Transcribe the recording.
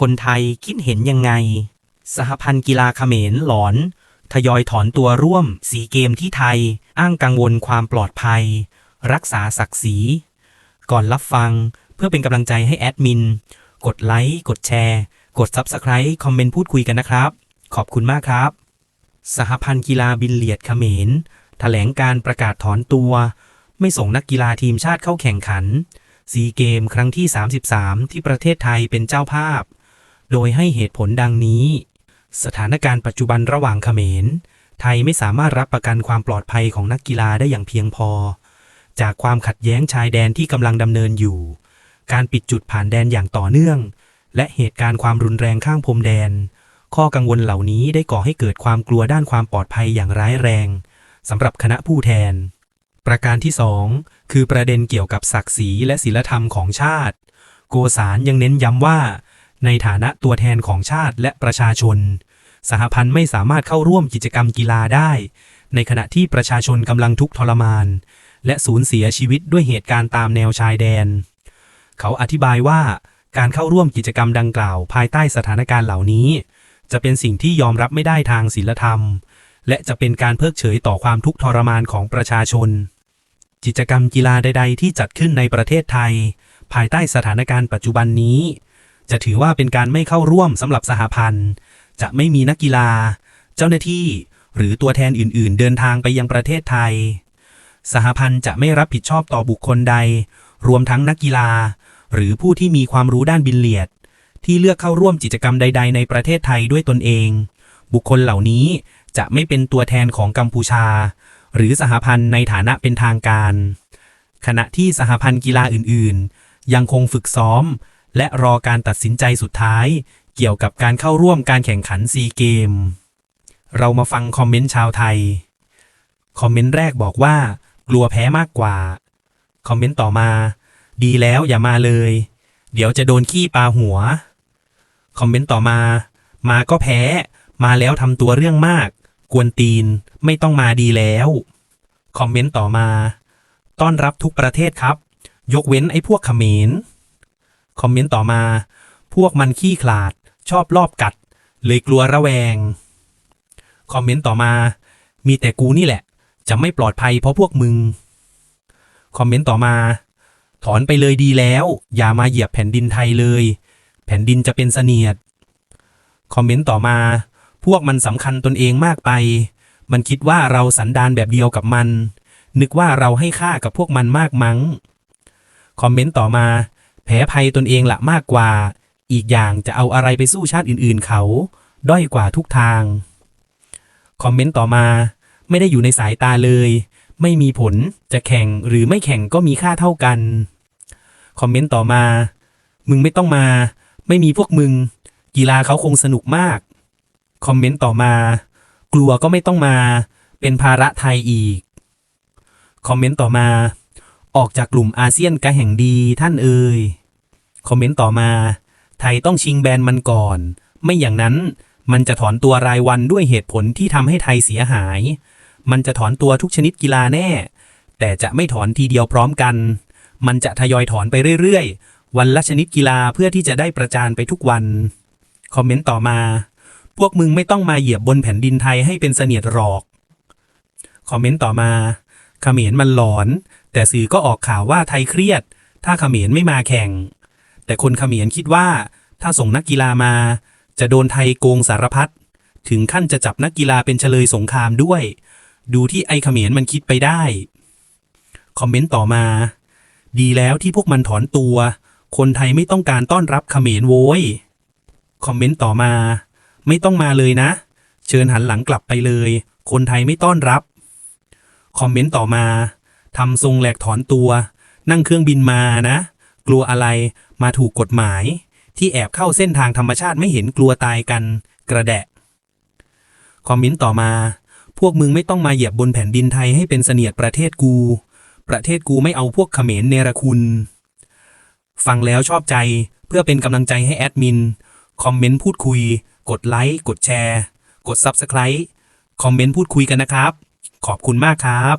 คนไทยคิดเห็นยังไง สหพันธ์กีฬาเขมรหลอน ทยอยถอนตัวร่วมสีเกมที่ไทย อ้างกังวลความปลอดภัย รักษาศักดิ์ศรี ก่อนรับฟังเพื่อเป็นกำลังใจให้แอดมิน กดไลค์ กดแชร์ กด Subscribe คอมเมนต์พูดคุยกันนะครับ ขอบคุณมากครับ สหพันธ์กีฬาบิลเลียดเขมรแถลงการประกาศถอนตัว ไม่ส่งนักกีฬาทีมชาติเข้าแข่งขันซีเกมครั้งที่ 33 ที่ประเทศไทยเป็นเจ้าภาพ โดยให้เหตุผลดังนี้ สถานการณ์ปัจจุบันระหว่างเขมร ไทยไม่สามารถรับประกันความปลอดภัยของนักกีฬาได้อย่างเพียงพอ จากความขัดแย้งชายแดนที่กำลังดำเนินอยู่ การปิดจุดผ่านแดนอย่างต่อเนื่อง และเหตุการณ์ความรุนแรงข้างพรมแดน ข้อกังวลเหล่านี้ได้ก่อให้เกิดความกลัวด้านความปลอดภัยอย่างร้ายแรงสำหรับคณะผู้แทน ประการที่ 2 คือประเด็นเกี่ยวกับศักดิ์ศรีและศีลธรรมของชาติ โกษานยังเน้นย้ำว่า ในฐานะตัวแทนของชาติและประชาชน สหพันธ์ไม่สามารถเข้าร่วมกิจกรรมกีฬาได้ ในขณะที่ประชาชนกำลังทุกข์ทรมาน และสูญเสียชีวิตด้วยเหตุการณ์ตามแนวชายแดน เขาอธิบายว่าการเข้าร่วมกิจกรรมดังกล่าว ภายใต้สถานการณ์เหล่านี้ จะเป็นสิ่งที่ยอมรับไม่ได้ทางศีลธรรม และจะเป็นการเพิกเฉยต่อความทุกข์ทรมานของประชาชน กิจกรรมกีฬาใด ๆ ที่จัดขึ้นในประเทศไทย ภายใต้สถานการณ์ปัจจุบันนี้ จะถือว่าเป็นการไม่เข้าร่วมสำหรับสหพันธ์ จะไม่มีนักกีฬา เจ้าหน้าที่ หรือตัวแทนอื่น ๆ เดินทางไปยังประเทศไทย สหพันธ์จะไม่รับผิดชอบต่อบุคคลใด รวมทั้งนักกีฬา หรือผู้ที่มีความรู้ด้านบิลเลียด ที่เลือกเข้าร่วมกิจกรรมใด ๆ ในประเทศไทยด้วยตนเอง บุคคลเหล่านี้จะไม่เป็นตัวแทนของกัมพูชา หรือสหพันธ์ในฐานะเป็นทางการ ขณะที่สหพันธ์กีฬาอื่น ๆ ยังคงฝึกซ้อม และรอการตัดสินใจสุดท้าย เกี่ยวกับการเข้าร่วมการแข่งขันซีเกม เรามาฟังคอมเมนต์ชาวไทย คอมเมนต์แรกบอกว่า กลัวแพ้มากกว่า คอมเมนต์ต่อมา ดีแล้วอย่ามาเลย เดี๋ยวจะโดนขี้ปลาหัว คอมเมนต์ต่อมา มาก็แพ้ มาแล้วทำตัวเรื่องมาก กวนตีน ไม่ต้องมาดีแล้ว คอมเมนต์ต่อมา ต้อนรับทุกประเทศครับ ยกเว้นไอ้พวกเขมร คอมเมนต์ต่อมา พวกมันขี้ขลาด ชอบลอบกัด เลยกลัวระแวง คอมเมนต์ต่อมา มีแต่กูนี่แหละ จะไม่ปลอดภัยเพราะพวกมึง คอมเมนต์ต่อมา ถอนไปเลยดีแล้ว อย่ามาเหยียบแผ่นดินไทยเลย แผ่นดินจะเป็นเสนียด คอมเมนต์ต่อมา พวกมันสำคัญตนเองมากไป มันคิดว่าเราสันดานแบบเดียวกับมัน นึกว่าเราให้ค่ากับพวกมันมากมั้ง คอมเมนต์ต่อมา พ้ภัยตนเองละมากกว่า อีกอย่างจะเอาอะไรไปสู้ชาติอื่นๆเขา ด้อยกว่าทุกทาง คอมเมนต์ต่อมา ไม่ได้อยู่ในสายตาเลย ไม่มีผลจะแข่งหรือไม่แข่งก็มีค่าเท่ากัน คอมเมนต์ต่อมา มึงไม่ต้องมา ไม่มีพวกมึง กีฬาเขาคงสนุกมาก คอมเมนต์ต่อมา กลัวก็ไม่ต้องมา เป็นภาระไทยอีก คอมเมนต์ต่อมา ออกจากกลุ่มอาเซียนกะแห่งดีท่านเอ่ย คอมเมนต์ต่อมา ไทยต้องชิงแบนมันก่อน ไม่อย่างนั้นมันจะถอนตัวรายวันด้วยเหตุผลที่ทำให้ไทยเสียหาย มันจะถอนตัวทุกชนิดกีฬาแน่ แต่จะไม่ถอนทีเดียวพร้อมกัน มันจะทยอยถอนไปเรื่อยๆ วันละชนิดกีฬาเพื่อที่จะได้ประจานไปทุกวัน คอมเมนต์ต่อมา พวกมึงไม่ต้องมาเหยียบบนแผ่นดินไทยให้เป็นเสนียดหรอก คอมเมนต์ต่อมาเขมรมันหลอน แต่สื่อก็ออกข่าวว่าไทยเครียด ถ้าเขมรไม่มาแข่ง แต่คนเขมรคิดว่า ถ้าส่งนักกีฬามา จะโดนไทยโกงสารพัดถึงขั้นจะจับนักกีฬาเป็นเฉลยสงครามด้วย ดูที่ไอ้เขมรมันคิดไปได้ คอมเมนต์ต่อมา ดีแล้วที่พวกมันถอนตัว คนไทยไม่ต้องการต้อนรับเขมรโว้ย คอมเมนต์ต่อมา ไม่ต้องมาเลยนะ เชิญหันหลังกลับไปเลย คนไทยไม่ต้อนรับ คอมเมนต์ต่อมาทำทรงแหลกถอนตัว นั่งเครื่องบินมานะ กลัวอะไร มาถูกกฎหมาย ที่แอบเข้าเส้นทางธรรมชาติไม่เห็นกลัวตายกัน กระแดะ คอมเมนต์ต่อมา พวกมึงไม่ต้องมาเหยียบบนแผ่นดินไทยให้เป็นเสนียดประเทศกู ประเทศกูไม่เอาพวกเขมรเนรคุณ ฟังแล้วชอบใจเพื่อเป็นกำลังใจให้แอดมิน คอมเมนต์พูดคุย กดไลค์ กดแชร์ กด Subscribe คอมเมนต์พูดคุยกันนะครับ ขอบคุณมากครับ